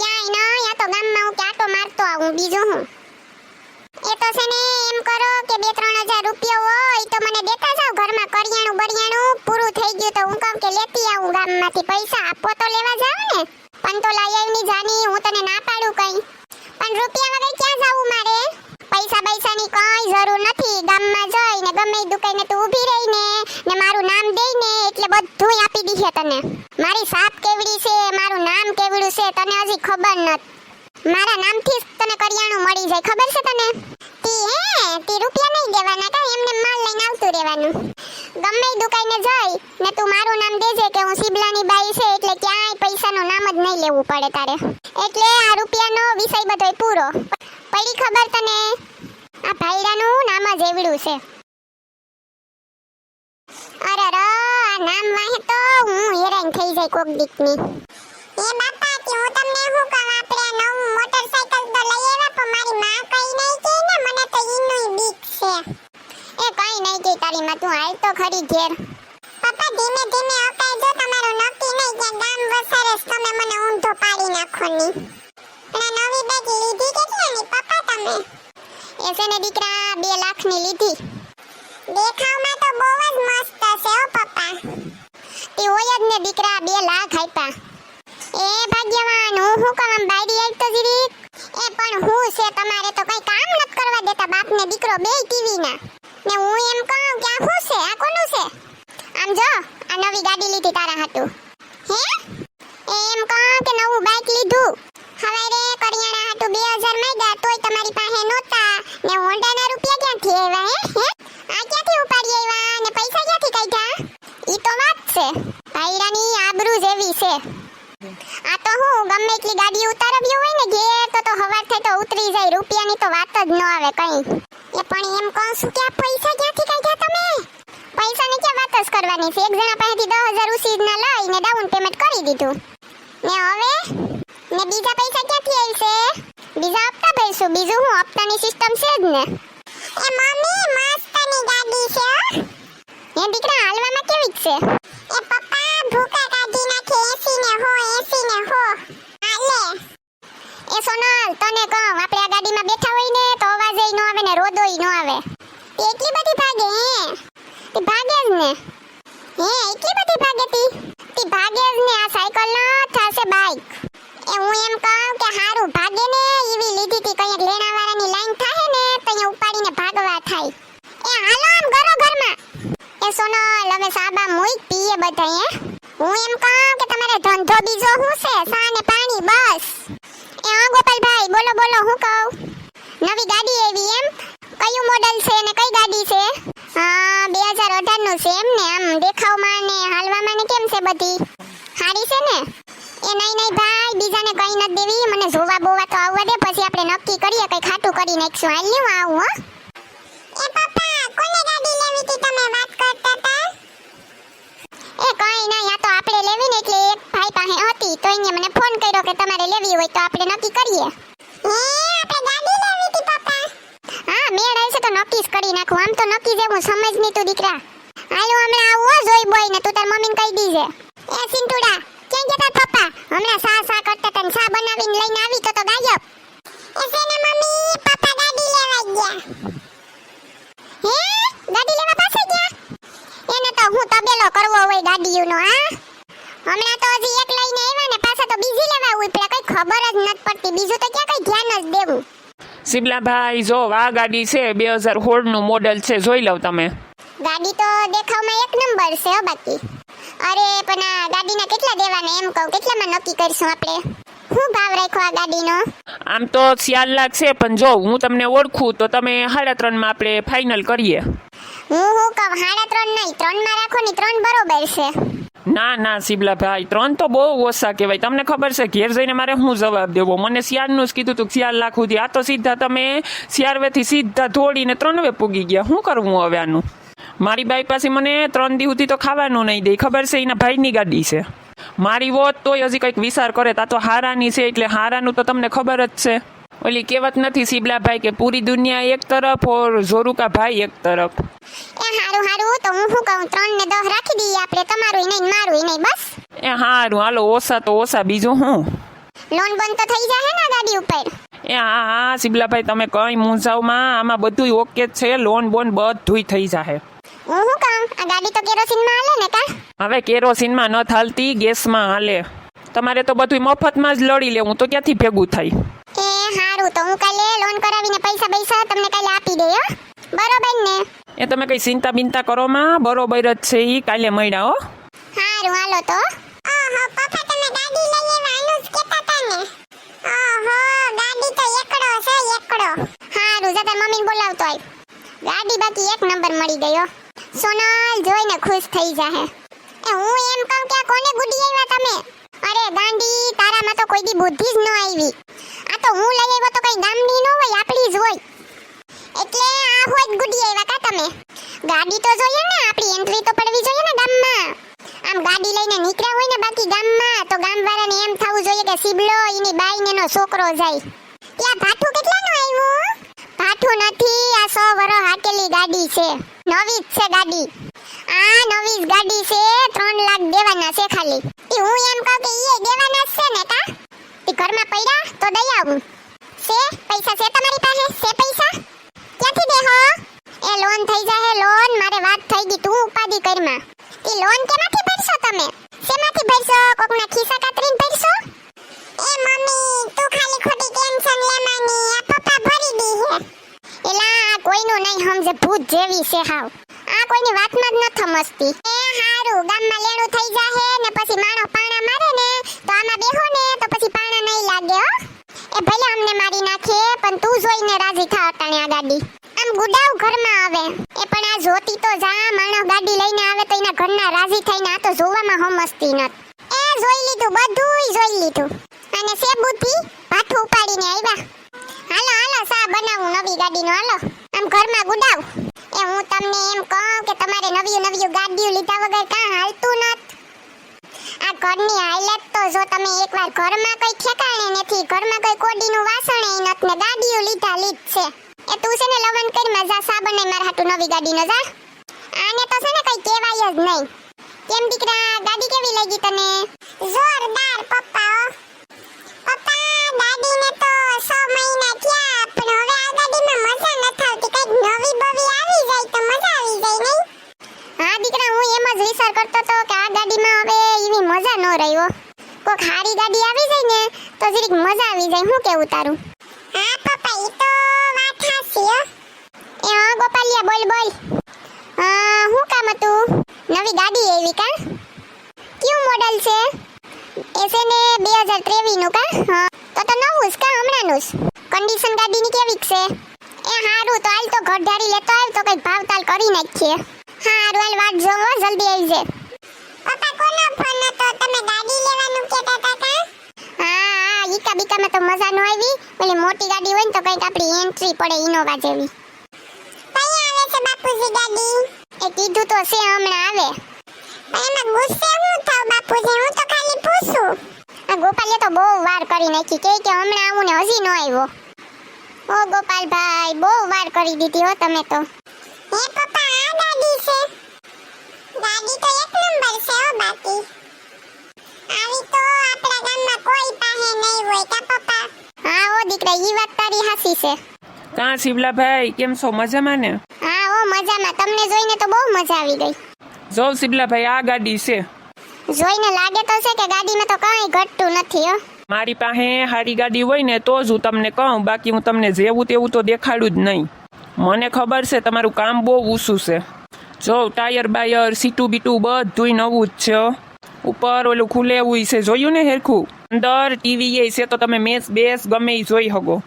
ક્યાંય ન યા તો ગામમાં હું ક્યાંટો મારતો આવું, બીજું હું? એ તો છે ને, એમ કરો કે બે ત્રણ હજાર રૂપિયા હોય તો મને દેતા જાવ ઘરમાં કરિયાણું બરિયાણું, પૂરું થઈ ગયું તો હું કહું કે લેતી આવું ગામમાંથી પૈસા, આપો તો લેવા જાવ ને. પણ તો લઈ જાની, હું તને ના પાડું કઈ. પણ રૂપિયા વગર ક્યાં જાવું મારે? પૈસા પૈસાની કઈ જરૂર નથી. ગામમાં જઈને ગમે દુકાને તું ઊભી રહીને દઈને એટલે બધું આપી દીધે તને. મારી સાપ કેવડી છે, મારું નામ કેવડું છે, તને હજી ખબર નથી મારા નામથી તને કરિયાણું મળી જાય, ખબર છે તને? તી હે, તી રૂપિયા નહીં દેવાના કા, એમને માલ લઈને આવતું રહેવાનું. ગમે દુકાને જઈ ને તું મારું નામ દેજે કે હું શિબલાની બાઈ છે, એટલે ક્યાંય પૈસાનું નામ જ નહીં લેવું પડે તારે. એટલે આ રૂપિયાનો વિષય બધોય પૂરો. પડી ખબર તને? આ ભાઈડાનું નામ જ એવડું છે. અરે રો નામ વાહે તો હું હેરાન થઈ જાય કોક દીકની. એ બાપા કે હું તમને શું કહું? આપણે નવું મોટરસાઇકલ તો લઈ આવ્યા, પણ મારી માં કઈ નહીં કે ને, મને તો ઈનુંય બીક છે. એ કઈ નહીં કે તારી માં, તું હાલ તો ખરી ઘેર. પપ્પા, ધીમે ધીમે અકાય જો, તમારું નક્કી નહીં કે ગામ વસારે તમે મને ઊંધો પાડી નાખો ની પણ નવી બેગ લીધી કેટલાની પપ્પા, તમે? એ દીકરા, બે લાખની લીધી. દેખાવમાં તો બહુ જ મસ્ત છે ઓ પપ્પા. તે જ ને દીકરા બે લાખ આપ્યા. એ ભાગ્યવાન, હું હું કામ બાયડી આવી તો જીરી? એ પણ હું છે, તમારે તો કઈ કામ નથી કરવા દેતા બાપ ને દીકરો બે ટીવી ના ને હું એમ કહું કે આ શું છે, આ કોનું છે? આમ જો, આ નવી ગાડી લીધી તારા હાટુ હે એમ કહું કે નવું બાઇક લીધું હવે રે કરિયાણા હાટુ 2000 માંગ્યા તોય તમારી પાસે નહોતા ને હોન્ડાના રૂપિયા ક્યાંથી આવ્યા હે હે આ ક્યાંથી ઉપાડી આવ્યા ને પૈસા ક્યાંથી કાઢ્યા ઈ તો વાત છે ભાઈરાની આબરૂ જેવી છે આ તો હું ગમે ગાડી ઉતારવી હોય ને ઘેર, તો તો હવાર થાય તો ઉતરી જાય. રૂપિયાની તો વાત જ ન આવે કઈ. એ પણ એમ કહું છું કે આ પૈસા ક્યાંથી કાઢ્યા તમે? પૈસાની ક્યાં વાત જ કરવાની છે? એક જણા પાસેથી દસ હજાર ઉસીદના લઈને ડાઉન પેમેન્ટ કરી દીધું. ને હવે? ને બીજા પૈસા ક્યાંથી આવશે બીજા હપ્તા ભરશું. બીજું હું હપ્તાની સિસ્ટમ છે જ ને એ મમ્મી મસ્તની ગાડી છે હો. એ દીકરા હાલવામાં કેવી છે એ પપ્પા ભૂકા કાઢી નાખે એસી ને હો એસી ને હો હાલે એ સોનલ તને કહું આપણે આ ગાડીમાં બેઠા હોય ને તો અવાજ ન આવે ને રોદોય ન આવે તે એટલી બધી ભાગે હે તે ભાગે જ ને હે, એટલી બધી ભાગે તી ભાગે જ ને, આ સાયકલ ન થાશે બાઈક એ હું એમ કહું કે હારું, ભાગે ને ઈવી લીધી તી, કંઈક લેણાવાળાની લાઈન થાહે ને, તો અહીંયા ઉપાડીને ભાગવા થાય. એ હાલો આમ ઘરો ઘરમાં. એ સોનો લવે સાબા મુઈ પીએ બધા હે. હું એમ કહું કે તમારે ધંધો બીજો શું છે? સા પાણી, બસ. એ, હા, ગોપાલભાઈ, બોલો બોલો, હું કહું? નવી ગાડી એવી એમ? કયું મોડલ છે ને કઈ ગાડી છે? હા બે હજાર અઢારનું છે એમ ને આમ દેખાવમાં ને હાલવામાં ને કેમ છે બધી? સારી છે ને? એ નહીં નહીં ભાઈ બીજાને કઈ નથી દેવી મને જોવા બોવા તો આવવા દે પછી આપણે નક્કી કરીએ કઈ ખાટું કરી નાખશું હાલ હું આવું હો. એ પપ્પા કોને ગાડી લેવી હતી તમે વાત કરતા હતા? એ કઈ નહીં આ તો આપણે લેવી ને એટલે એક ભાઈ પાસે હતી તો એને મને ફોન કર્યો કે તમારે લેવી હોય તો આપણે નક્કી કરીએ. હે આપણે ગાડી લેવી હતી પપ્પા હા મેળ આવશે તો નક્કી કરી નાખું. આમ તો નક્કી જ સમજ નહીં તું દીકરા. હાલો, હમણાં આવો જોઈ બોય ને, તું તાર મમ્મીને કહી દીજે એ સિંટુડા ક્યાં ગયા તાર પપ્પા? હમણાં સા સા કરતા તને સા બનાવીને લઈને આવી તો તો ગાયબ એ સેને મમ્મી, પપ્પા ગાડી લેવા ગયા. હે? ગાડી લેવા પાસે ગયા? એને તો હું તબેલો કરવો હોય ગાડીઓનો, હા? હમણાં તો હજી એક લઈને આવ્યા ને, પાછા તો બીજી લેવા ઉપડ્યા કઈ ખબર જ નથી પડતી. બીજું તો ક્યાં શિમલાભાઈ જો આ ગાડી છે બે હજાર સોળનું મોડલ છે જોઈ લઉં તમે. ગાડી તો દેખાવમાં એક નંબર છે હો બાકી. અરે પણ આ ગાડીના કેટલા દેવાના એમ કહું કેટલામાં નક્કી કરશું આપણે? શું ભાવ રાખ્યો આ ગાડીનો? આમ તો ચાર લાખ છે પણ જો હું તમને ઓળખું તો તમે સાડા ત્રણમાં આપણે ફાઇનલ કરીએ. હું હું કહું સાડા ત્રણ નહીં ત્રણમાં રાખો ને ત્રણ બરોબર છે. ના ના, શિબલાભાઈ, ત્રણ તો બહુ ઓછા કહેવાય. તમને ખબર છે, ઘેર જઈને મારે શું જવાબ દેવો? મને શિયાળનું જ કીધું તું શિયાળ લાખ સુધી આ તો સીધા તમે શિયાળવેથી સીધા ધોળીને ત્રણવે પૂગી ગયા. શું કરવું હવે આનું મારી બાઈ પાસે મને ત્રણ દી સુધી તો ખાવાનું નહીં દે. ખબર છે, એના ભાઈની ગાડી છે. મારી વોત તોય હજી કંઈક વિચાર કરે. તા તો હારાની છે, એટલે હારાનું તો તમને ખબર જ છે. ઓલી કહેવત નથી શિબલાભાઈ કે પૂરી દુનિયા એક તરફ, ઓર ઝોરુકા ભાઈ એક તરફ. હારું હારું તો હું શું કહું? ત્રણ ને દસ રાખી દઈએ આપણે તમારું નહીં મારું નહીં બસ? એ હારું હાલો ઓછા તો ઓછા બીજું હું? લોન બંધ તો થઈ જશે ને ગાડી ઉપર? એ હા હા શિબલાભાઈ તમે કઈ મૂંઝાવમાં આમાં બધું ઓકે જ છે લોન બોન બધુંય થઈ જાહે. હું શું કહું? આ ગાડી તો કેરોસીનમાં હાલે ને કા હવે કેરોસીનમાં ન થાલતી ગેસમાં હાલે. તમારે તો બધું મફતમાં જ લડી લેવું તો ક્યાંથી ભેગું થાય? એ હારું તો હું કાલે લોન કરાવીને પૈસા પૈસા તમને કાલે આપી દે હો. બરોબર ને? એ તમે કઈ ચિંતા બિંતા કરો માં, બરોબર જ છે ઈ, કાલે મળ્યા હો. હારું, હાલો તો. ઓહો, પપ્પા, તમે ગાડી લઈ આવ્યા જ કેતા હતા ને. ઓહો, ગાડી તો એકડો છે, એકડો. હારું, જતા મમ્મીને બોલાવતો ગાડી બાકી એક નંબર મળી ગયો સોનલ જોઈને ખુશ થઈ જાહે. એ હું એમ કહું કે કોને ગુડી આવ્યા તમે? અરે, ગાંડી, તારામાં તો કોઈ દી બુદ્ધિ જ ન આવી. આ તો હું લઈ આવ્યો તો કઈ ગામની ન હોય, આપણી જ હોય. એટલે આ ગુડી આવ્યા કા તમે? ગાડી તો જોઈએ ને, આપણી એન્ટ્રી તો પડવી જોઈએ ને ગામમાં. આમ ગાડી લઈને નીકળ્યા હોય ને બાકી ગામમાં, તો ગામવાળાને એમ થવું જોઈએ કે સીબલો, એની બાઈને એનો છોકરો જાય. ત્યાં ભાઠું કેટલાનું આવ્યું ભાઠું નથી, આ સો વરો હાકેલી ગાડી છે. નવી જ છે ગાડી. આ નવી જ ગાડી છે, ત્રણ લાખ દેવાના છે ખાલી. એ હું એમ કહું કે ઈ દેવાના છે ને કા તે ઘરમાં પડ્યા તો દઈ આવું. છે? પૈસા છે તમારી પાસે? છે પૈસા? ક્યાંથી દેહો એ લોન થઈ જાહે લોન, મારે વાત થઈ ગઈ તું ઉપાધિ કરમાં. ઈ લોન કેમાંથી ભરશો તમે? શેમાંથી ભરશો? કોકના ખિસ્સા કાતરીને ભરશો? એ મમ્મી, તું ખાલી ખોટી ટેન્શન લેમાની આ પપ્પા ભરી દી હે. એલા કોઈનું નહીં સમજે, ભૂત જેવી છે હાવ. આ કોઈની વાતમાં જ ન થમસતી એ હારું, ગામમાં લેણું થઈ જાહે ને પછી માણો પાણા મારે ને તો આમાં બેહો ને તો પછી પાણા નહીં લાગે હો એ ભલે અમને મારી નાખે પણ તું જોઈને રાજી થા અટાણે આ ગાડી આમ ગુડાવ ઘરમાં આવે એ પણ તો જા, માણસ ગાડી લઈને આવે તો એના ઘરના રાજી થઈને આ તો જોવામાં હમસતી નત. એ જોઈ લીધું, બધુંય જોઈ લીધું. અને સે બુદ્ધિ પાઠું ઉપાડીને આવ્યા. હાલો હાલો, સા બનાવું નવી ગાડીનો, હાલો. આમ ઘરમાં ગુડાવ. એ હું તમને એમ કહું કે તમારે નવી નવી ગાડીઓ લીધા વગર કાં હાલતું નત. આ ઘરની હાલત તો જો તમે એકવાર ઘરમાં કઈ ઠેકાણે નથી, ઘરમાં કઈ કોડીનું વાસણ નત ને ગાડીઓ લીધા લીધ છે એ તું છે ને લવન કરી મજા સાબણ ને મારા હાટુ નવી ગાડીનો જા. આને તો છે ને કઈ કહેવાય જ નહીં. કેમ દીકરા, ગાડી કેવી લાગી તને? જોરદાર, પપ્પા પપ્પા, ગાડીને તો 6 મહિના થયા, પણ હવે આ ગાડીમાં મજા નથી આવતી. કંઈક નવી બવી આવી જાય તો મજા આવી જાય નહીં? હા દીકરા, હું એમ જ વિચાર કરતો તો કે આ ગાડીમાં હવે એવી મજા ન રહ્યો કોક હારી ગાડી આવી જાય ને, તો જરીક મજા આવી જાય. હું કેવું તારું? હા ગોપાલિયા બોલ બોલ. હું કામ હતું? નવી ગાડી એવી કા? કયું મોડલ છે? એ છે ને બે હજાર ત્રેવીસનું કા તો તો નવું જ કા હમણાંનું જ? કન્ડિશન ગાડીની કેવી છે? એ હારું તો હાલ તો ઘરધારી લેતો આવ તો કઈ ભાવતાલ કરી નાખીએ. હા હારું હાલ વાટ જોવો જલ્દી આવી જાય પપ્પા કોનો ફોન હતો? તમે ગાડી લેવાનું કહેતા હતા કા? હા હા ઈકા બીકામાં તો મજા ન આવી. ઓલી મોટી ગાડી હોય ને તો કંઈક આપણી એન્ટ્રી પડે ઇનોવા જેવી. આવે છે બાપુજી દાદી? એ કીધું તો છે હમણાં આવે. પણ એમાં ગુસ્સે હું થાવ બાપુજી હું તો ખાલી પૂછું. આ ગોપાલે તો બહુ વાર કરી નાખી કે કે હમણાં આવું ને હજી ન આવ્યો. ઓ ગોપાલભાઈ બહુ વાર કરી દીધી હો તમે તો. હે પપ્પા આ દાદી છે. દાદી તો એક નંબર છે હો બાકી. આવી તો આપણા ગામમાં કોઈ પાસે નહીં હોય કા પપ્પા? હા ઓ દીકરા ઈ વાત તારી હાસી છે. કાં શિવલાભાઈ કેમ છો? મજામાં ને? મજામાં. તમને જોઈને તો બહુ મજા આવી ગઈ. જો શિબલાભાઈ આ ગાડી છે. જોઈને લાગે તો છે કે ગાડીમાં તો કંઈ ઘટતું નથી હો. મારી પાસે સારી ગાડી હોય ને તો જ હું તમને કહું. બાકી હું તમને જેવું તેવું તો દેખાડું જ નહીં. મને ખબર છે તમારું કામ બહુ ઊંચું છે. જો ટાયર બાયર સીટું બીટું બધુંય નવું જ છે ઉપર ઓલું ખુલે એવું છે. જોયું ને હેરખું? અંદર ટીવી એ છે તો તમે મેચ બેસ ગમે જોઈ શકો.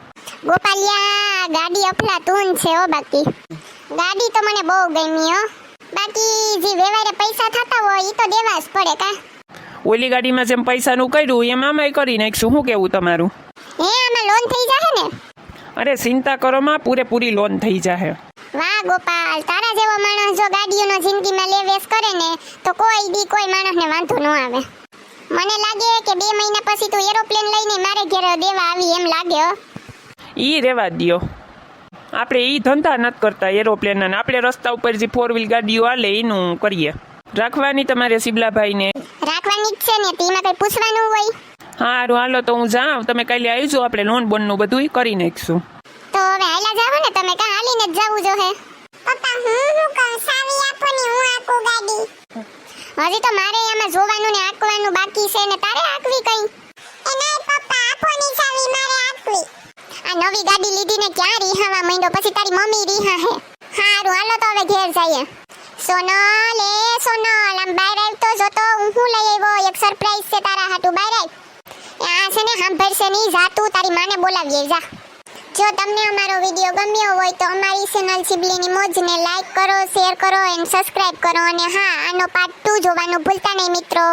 ગોપાલિયા ગાડી અફલાતૂન છે ઓ બાકી. ગાડી તો મને બહુ ગમી હો. બાકી જે વેવારે પૈસા થતા હોય એ તો દેવા જ પડે કા. ઓલી ગાડીમાં જેમ પૈસાનું કર્યું એમ આમાંય કરી નાખીશું. શું કેવું તમારું? હે આમાં લોન થઈ જાહે ને? અરે ચિંતા કરો માં પૂરેપૂરી લોન થઈ જાહે. વાહ ગોપાલ તારા જેવો માણસ જો ગાડીઓનો જિંદગીમાં લે વેસ કરે ને તો કોઈ બી કોઈ માણસને વાંધો ન આવે. મને લાગે કે બે મહિના પછી તું એરોપ્લેન લઈને મારે ઘેર દેવા આવી એમ લાગે હો. ઈ રેવા દ્યો. આપણે એ ધંધા નથી કરતા એરોપ્લેન આપણે રસ્તા ઉપર જે ફોર વ્હીલ ગાડીઓ હાલે એનું કરીએ. રાખવાની તમારે શિબલાભાઈને રાખવાની જ છે ને તેમાં કઈ પૂછવાનું હોય? સારું હાલો તો હું જાઉં. તમે કાલે આવજો આપણે લોન બોનનું બધું કરી નાખીશું. તો હવે હાલા જાવ ને તમે કાં હાલીને જ જાવું જો હે? પપ્પા હું હું કહું? સાવી આપો ને હું આકું ગાડી. હજી તો મારે એમાં જોવાનું ને આકવાનું બાકી છે ને તારે આકવી કઈ? એ નહીં પપ્પા આપો ની આ નવી ગાડી લીધી ને ક્યાં રીહાવા માંડ્યો? પછી તારી મમ્મી રીહા હે. હારું, હાલો તો હવે ઘેર જઈએ. સોનલ, એ સોનલ, આમ બહાર આવ તો જોતો હું શું લઈ આવ્યો? એક સરપ્રાઈઝ છે તારા હાટુ બહાર આવ આ છે ને સાંભળશે નહીં જાતું તારી માને બોલાવીએ, જા. જો તમને અમારો વીડિયો ગમ્યો હોય તો અમારી ચેનલ સિબલીની મોજને લાઈક કરો શેર કરો એન્ડ સબસ્ક્રાઇબ કરો. અને હા, આનો પાર્ટ ટુ જોવાનું ભૂલતા નહીં મિત્રો.